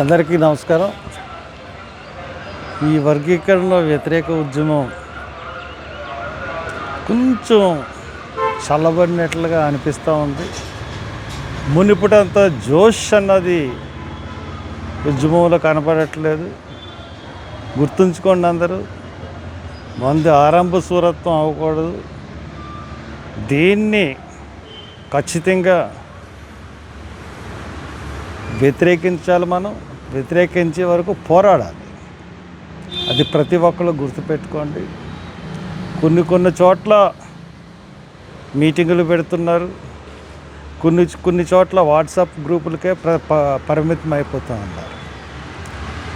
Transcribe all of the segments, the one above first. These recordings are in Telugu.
అందరికీ నమస్కారం. ఈ వర్గీకరణ వ్యతిరేక ఉద్యమం కొంచెం చల్లబడినట్లుగా అనిపిస్తూ ఉంది. మునిపటంత జోష్ అన్నది ఉద్యమంలో కనపడట్లేదు. గుర్తుంచుకోండి అందరూ మంది ఆరంభ సూరత్వం అవ్వకూడదు. దీన్ని ఖచ్చితంగా వ్యతిరేకించాలి మనం వ్యతిరేకించే వరకు పోరాడాలి. అది ప్రతి ఒక్కరు గుర్తుపెట్టుకోండి. కొన్ని కొన్ని చోట్ల మీటింగులు పెడుతున్నారు. కొన్ని కొన్ని చోట్ల వాట్సాప్ గ్రూపులకే ప్ర ప- పరిమితం అయిపోతూ ఉన్నారు.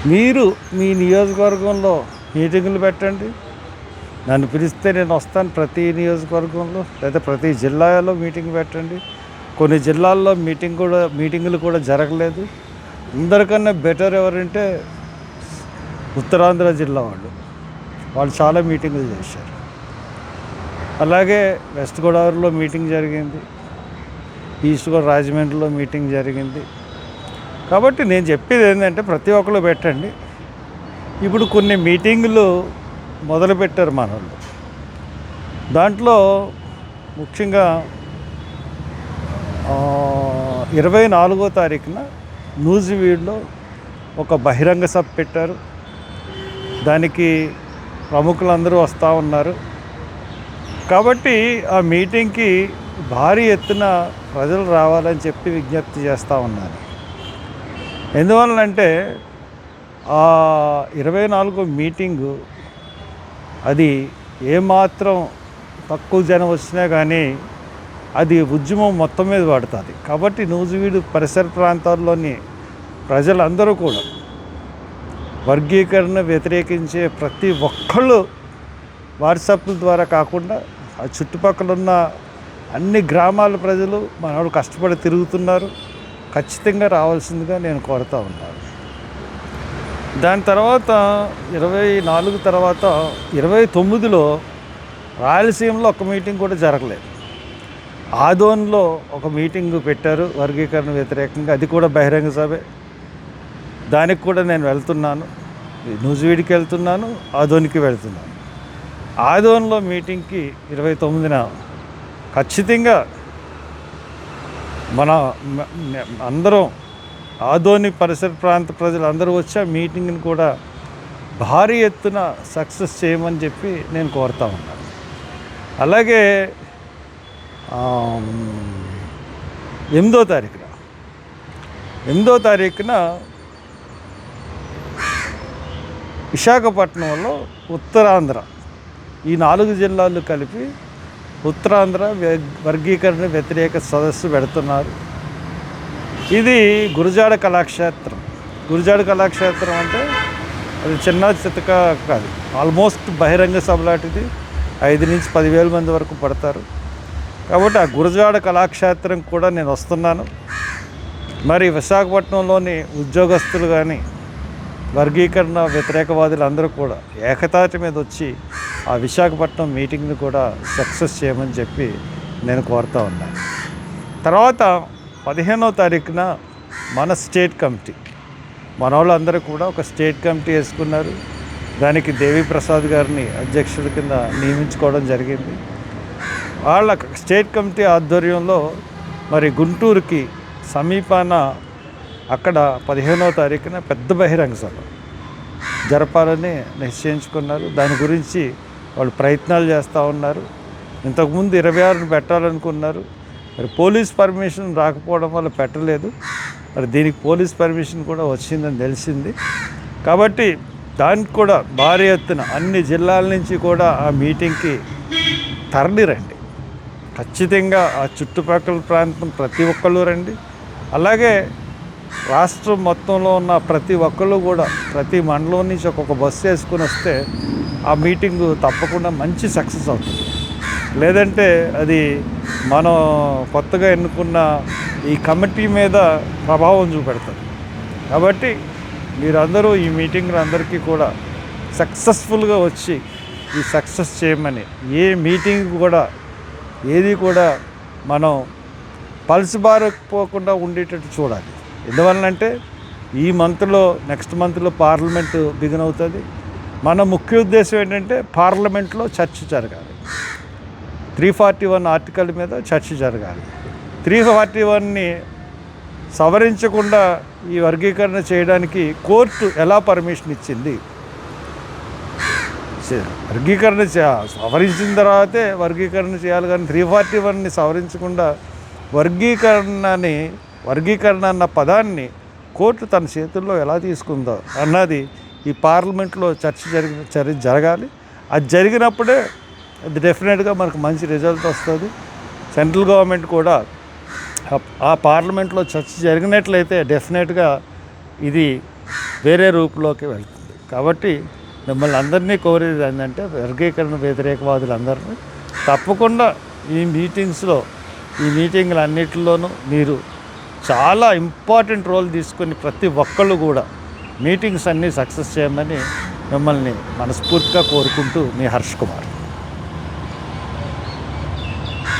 మీరు మీ నియోజకవర్గంలో మీటింగులు పెట్టండి. నన్ను పిలిస్తే నేను వస్తాను ప్రతి నియోజకవర్గంలో లేదా ప్రతి జిల్లాలో మీటింగ్ పెట్టండి. కొన్ని జిల్లాల్లో మీటింగ్ కూడా మీటింగులు కూడా జరగలేదు. అందరికన్నా బెటర్ ఎవరంటే ఉత్తరాంధ్ర జిల్లా వాళ్ళు. వాళ్ళు చాలా మీటింగులు చేశారు. అలాగే వెస్ట్ గోదావరిలో మీటింగ్ జరిగింది. ఈస్ట్ గోదావరి రాజమండ్రిలో మీటింగ్ జరిగింది. కాబట్టి నేను చెప్పేది ఏంటంటే ప్రతి ఒక్కరు పెట్టండి. ఇప్పుడు కొన్ని మీటింగులు మొదలుపెట్టారు మన వాళ్ళు దాంట్లో ముఖ్యంగా ఇరవై నాలుగో తారీఖున నూజివీడ్లో ఒక బహిరంగ సభ పెట్టారు. దానికి ప్రముఖులందరూ వస్తూ ఉన్నారు. కాబట్టి ఆ మీటింగ్కి భారీ ఎత్తున ప్రజలు రావాలని చెప్పి విజ్ఞప్తి చేస్తూ ఉన్నాను ఎందువలనంటే ఆ ఇరవై నాలుగో మీటింగు అది ఏమాత్రం తక్కువ జనం వచ్చినా కానీ అది ఉద్యమం మొత్తం మీద పడుతుంది కాబట్టి నూజివీడు పరిసర ప్రాంతాల్లోని ప్రజలందరూ కూడా వర్గీకరణ వ్యతిరేకించే ప్రతి ఒక్కళ్ళు వాట్సాప్ల ద్వారా కాకుండా ఆ చుట్టుపక్కల ఉన్న అన్ని గ్రామాల ప్రజలు మనవాడు కష్టపడి తిరుగుతున్నారు. ఖచ్చితంగా రావాల్సిందిగా నేను కోరుతా ఉన్నాను. దాని తర్వాత ఇరవై నాలుగు తర్వాత ఇరవై తొమ్మిదిలో రాయలసీమలో ఒక మీటింగ్ కూడా జరగలేదు. ఆదోన్లో ఒక మీటింగ్ పెట్టారు వర్గీకరణ వ్యతిరేకంగా. అది కూడా బహిరంగ సభే. దానికి కూడా నేను వెళ్తున్నాను. నూజివీడికి వెళ్తున్నాను ఆదోనికి వెళ్తున్నాను. ఆదోన్లో మీటింగ్కి ఇరవై తొమ్మిదిన ఖచ్చితంగా మన అందరం ఆదోని పరిసర ప్రాంత ప్రజలు అందరూ వచ్చి ఆ మీటింగ్ని కూడా భారీ ఎత్తున సక్సెస్ చేయమని చెప్పి నేను కోరుతా ఉన్నాను. అలాగే ఎనిమిదో తారీఖున. ఎనిమిదో తారీఖున విశాఖపట్నంలో ఉత్తరాంధ్ర. ఈ నాలుగు జిల్లాలు కలిపి ఉత్తరాంధ్ర వర్గీకరణ వ్యతిరేక సదస్సు పెడుతున్నారు. ఇది గురుజాడ కళాక్షేత్రం. గురుజాడ కళాక్షేత్రం అంటే అది చిన్న చితక కాదు. ఆల్మోస్ట్ బహిరంగ సభ లాంటిది. ఐదు నుంచి పదివేల మంది వరకు పడతారు. కాబట్టి ఆ గురజాడ కళాక్షేత్రం కూడా నేను వస్తున్నాను. మరి విశాఖపట్నంలోని ఉద్యోగస్తులు కానీ వర్గీకరణ వ్యతిరేకవాదులు అందరూ కూడా ఏకతాటి మీద వచ్చి ఆ విశాఖపట్నం మీటింగ్ని కూడా సక్సెస్ చేయమని చెప్పి నేను కోరుతా ఉన్నాను తర్వాత పదిహేనో తారీఖున మన స్టేట్ కమిటీ మన వాళ్ళందరూ కూడా ఒక స్టేట్ కమిటీ వేసుకున్నారు. దానికి దేవి ప్రసాద్ గారిని అధ్యక్షుడి కింద నియమించుకోవడం జరిగింది. వాళ్ళ స్టేట్ కమిటీ ఆధ్వర్యంలో మరి గుంటూరుకి సమీపాన అక్కడ పదిహేనవ తారీఖున పెద్ద బహిరంగ సభ జరపాలని నిశ్చయించుకున్నారు. దాని గురించి వాళ్ళు ప్రయత్నాలు చేస్తూ ఉన్నారు. ఇంతకుముందు ఇరవై ఆరును పెట్టాలనుకున్నారు. మరి పోలీస్ పర్మిషన్ రాకపోవడం వల్ల పెట్టలేదు. మరి దీనికి పోలీస్ పర్మిషన్ కూడా వచ్చిందని తెలిసింది. కాబట్టి దానికి కూడా భారీ ఎత్తున అన్ని జిల్లాల నుంచి కూడా ఆ మీటింగ్కి తరలి రండి ఖచ్చితంగా ఆ చుట్టుపక్కల ప్రాంతం ప్రతి ఒక్కళ్ళు రండి. అలాగే రాష్ట్రం మొత్తంలో ఉన్న ప్రతి ఒక్కళ్ళు కూడా ప్రతి మండలం నుంచి ఒక్కొక్క బస్సు వేసుకుని వస్తే ఆ మీటింగు తప్పకుండా మంచి సక్సెస్ అవుతుంది. లేదంటే అది మనం కొత్తగా ఎన్నుకున్న ఈ కమిటీ మీద ప్రభావం చూపెడుతుంది కాబట్టి మీరందరూ ఈ మీటింగ్లు అందరికీ కూడా సక్సెస్ఫుల్గా వచ్చి ఈ సక్సెస్ చేయమని ఏ మీటింగ్ కూడా ఏది కూడా మనం పల్స్ బారకపోకుండా ఉండేటట్టు చూడాలి. ఎందువలనంటే ఈ మంత్లో నెక్స్ట్ మంత్లో పార్లమెంటు బిగిన్ అవుతుంది. మన ముఖ్య ఉద్దేశం ఏంటంటే పార్లమెంట్లో చర్చ జరగాలి. త్రీ ఫార్టీ వన్ ఆర్టికల్ మీద చర్చ జరగాలి. త్రీ ఫార్టీ వన్ని సవరించకుండా ఈ వర్గీకరణ చేయడానికి కోర్టు ఎలా పర్మిషన్ ఇచ్చింది? వర్గీకరణ సవరించిన తర్వాతే వర్గీకరణ చేయాలి కానీ త్రీ ఫార్టీ వన్ని సవరించకుండా వర్గీకరణని వర్గీకరణ అన్న పదాన్ని కోర్టు తన చేతుల్లో ఎలా తీసుకుందో అన్నది ఈ పార్లమెంట్లో చర్చ జరిగిన చర్చ జరగాలి. అది జరిగినప్పుడే అది డెఫినెట్గా మనకు మంచి రిజల్ట్ వస్తుంది. సెంట్రల్ గవర్నమెంట్ కూడా ఆ- ఆ పార్లమెంట్లో చర్చ జరిగినట్లయితే డెఫినెట్గా ఇది వేరే రూపులోకి వెళ్తుంది. కాబట్టి మిమ్మల్ని అందరినీ కోరేది ఏంటంటే వర్గీకరణ వ్యతిరేకవాదులందరినీ తప్పకుండా ఈ మీటింగ్స్లో ఈ మీటింగ్లు అన్నిటిలోనూ మీరు చాలా ఇంపార్టెంట్ రోల్ తీసుకొని ప్రతి ఒక్కళ్ళు కూడా మీటింగ్స్ అన్నీ సక్సెస్ చేయమని మిమ్మల్ని మనస్ఫూర్తిగా కోరుకుంటూ మీ హర్ష్ కుమార్.